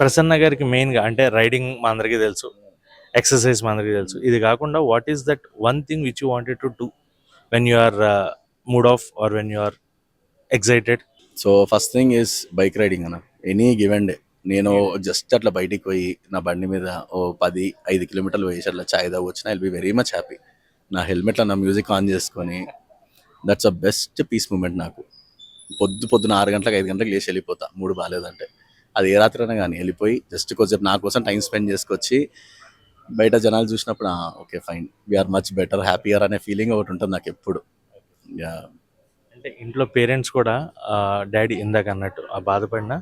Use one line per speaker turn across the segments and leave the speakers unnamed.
ప్రసన్న గారికి మెయిన్గా అంటే రైడింగ్ మా అందరికీ తెలుసు ఎక్సర్సైజ్ మా అందరికీ తెలుసు. ఇది కాకుండా what is that one thing which you wanted to do when you are mood off or when you are excited?
So first thing is bike riding అన్న. Any given day. నేను జస్ట్ అట్లా బయటికి పోయి నా బండి మీద ఓ పది ఐదు కిలోమీటర్లు వేసి అట్లా చాయ్ తాగి వచ్చిన I'll be very much happy నా హెల్మెట్లో నా మ్యూజిక్ ఆన్ చేసుకొని that's a best peace moment నాకు. పొద్దు పొద్దున ఆరు గంటలకు ఐదు గంటలకు లేచి వెళ్ళిపోతా. మూడు బాగాలేదంటే. అది ఏ రాత్రి అయినా కానీ వెళ్ళిపోయి జస్ట్ కొంచెం నా కోసం టైం స్పెండ్ చేసుకొచ్చి బయట జనాలు చూసినప్పుడు okay fine. We are much better happier అనే ఫీలింగ్ ఒకటి ఉంటుంది నాకు ఎప్పుడు.
అంటే ఇంట్లో పేరెంట్స్ కూడా డాడీ ఇందాక అన్నట్టు ఆ బాధపడిన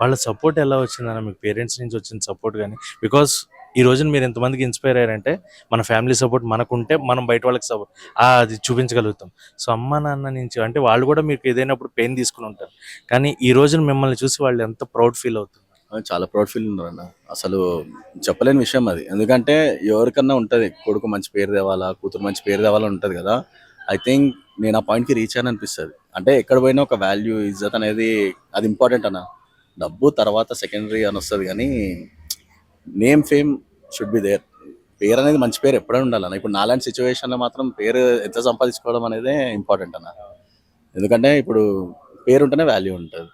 వాళ్ళ సపోర్ట్ ఎలా వచ్చిందన్న మీకు పేరెంట్స్ నుంచి వచ్చిన సపోర్ట్ కానీ బికాస్ ఈ రోజున మీరు ఎంతమందికి ఇన్స్పైర్ అయ్యారంటే మన ఫ్యామిలీ సపోర్ట్ మనకుంటే మనం బయట వాళ్ళకి సపోర్ట్ అది చూపించగలుగుతాం. సో అమ్మ నాన్న నుంచి అంటే వాళ్ళు కూడా మీకు ఏదైనప్పుడు పెయిన్ తీసుకుని ఉంటారు. కానీ ఈ రోజున మిమ్మల్ని చూసి వాళ్ళు ఎంత ప్రౌడ్ ఫీల్ అవుతుంది
చాలా ప్రౌడ్ ఫీల్ ఉన్నారన్న అసలు చెప్పలేని విషయం అది. ఎందుకంటే ఎవరికన్నా ఉంటుంది. కొడుకు మంచి పేరు తేవాలా కూతురు మంచి పేరు తేవాలని ఉంటుంది కదా. ఐ థింక్ నేను ఆ పాయింట్కి రీచ్ అని అనిపిస్తుంది. అంటే ఎక్కడ పోయినా ఒక వాల్యూ ఇజ్జత్ అనేది అది ఇంపార్టెంట్ అన్న. డబ్బు తర్వాత సెకండరీ అని వస్తుంది కానీ name fame should be there పేరు అనేది మంచి పేరు ఎప్పుడైనా ఉండాలన్న ఇప్పుడు నాలాంటి సిచ్యువేషన్లో మాత్రం పేరు ఎంత సంపాదించుకోవడం అనేది ఇంపార్టెంట్ అన్న. ఎందుకంటే ఇప్పుడు పేరు ఉంటేనే వాల్యూ ఉంటుంది.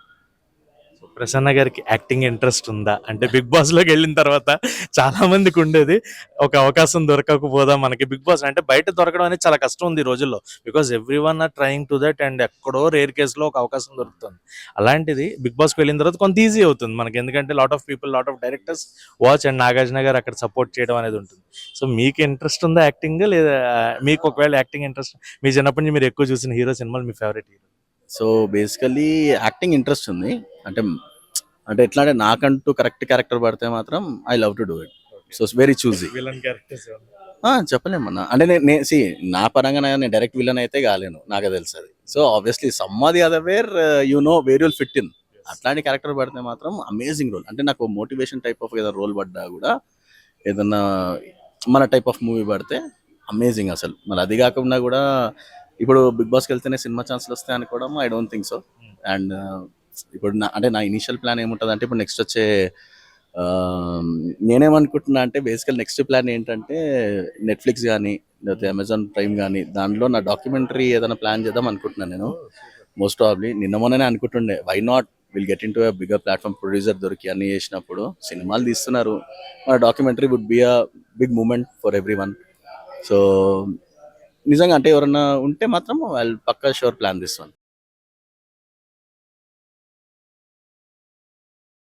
ప్రసన్న గారికి యాక్టింగ్ ఇంట్రెస్ట్ ఉందా? అంటే బిగ్ బాస్లోకి వెళ్ళిన తర్వాత చాలా మందికి ఉండేది. ఒక అవకాశం దొరకకపోదా మనకి? బిగ్ బాస్ అంటే బయట దొరకడం అనేది చాలా కష్టం ఉంది ఈ రోజుల్లో. Because everyone are trying to that and ఎక్కడో రేర్ కేసులో ఒక అవకాశం దొరుకుతుంది. అలాంటిది బిగ్ బాస్కి వెళ్ళిన తర్వాత కొంత ఈజీ అవుతుంది మనకి. ఎందుకంటే lot of people lot of directors watch and Nagarjuna గారు అక్కడ సపోర్ట్ చేయడం అనేది ఉంటుంది. సో మీకు ఇంట్రెస్ట్ ఉందా యాక్టింగ్ లేదా మీకు ఒకవేళ యాక్టింగ్ ఇంట్రెస్ట్ మీ చిన్నప్పటి నుంచి మీరు ఎక్కువ చూసిన హీరో సినిమాలు మీ favourite hero
so basically acting interest ఉంది. అంటే అంటే ఎట్లా అంటే నాకంటూ కరెక్ట్ క్యారెక్టర్ పడితే మాత్రం I love to do it so very choosy
characters
చెప్పలేమన్నా అంటే నేను సి నా పరంగా నేను డైరెక్ట్ విలన్ అయితే కాలేను నాకు తెలుసు అది. So obviously somebody other where you know where you'll fit in అట్లాంటి క్యారెక్టర్ పడితే మాత్రం అమేజింగ్ రోల్ అంటే నాకు మోటివేషన్ టైప్ ఆఫ్ ఏదైనా రోల్ పడ్డా కూడా ఏదన్నా మన టైప్ ఆఫ్ మూవీ పడితే అమేజింగ్ అసలు. మరి అది కాకుండా కూడా ఇప్పుడు బిగ్ బాస్కి వెళ్తేనే సినిమా ఛాన్స్లు వస్తాయి అనుకోవడం I don't think so and ఇప్పుడు నా అంటే నా ఇనిషియల్ ప్లాన్ ఏముంటుంది అంటే ఇప్పుడు నెక్స్ట్ వచ్చే నేనేమనుకుంటున్నా అంటే బేసికల్ నెక్స్ట్ ప్లాన్ ఏంటంటే నెట్ఫ్లిక్స్ కానీ లేకపోతే అమెజాన్ ప్రైమ్ కానీ దాంట్లో నా డాక్యుమెంటరీ ఏదైనా ప్లాన్ చేద్దాం అనుకుంటున్నాను నేను. మోస్ట్ ప్రాబ్లీ నిన్న మొన్ననే అనుకుంటుండే why not will get into bigger platform producer దొరికి అన్ని చేసినప్పుడు సినిమాలు తీస్తున్నారు. మన documentary would be a big moment for everyone so నిజంగా అంటే ఎవరన్నా ఉంటే మాత్రం వాళ్ళు పక్కా షూర్ ప్లాన్ తీస్తాను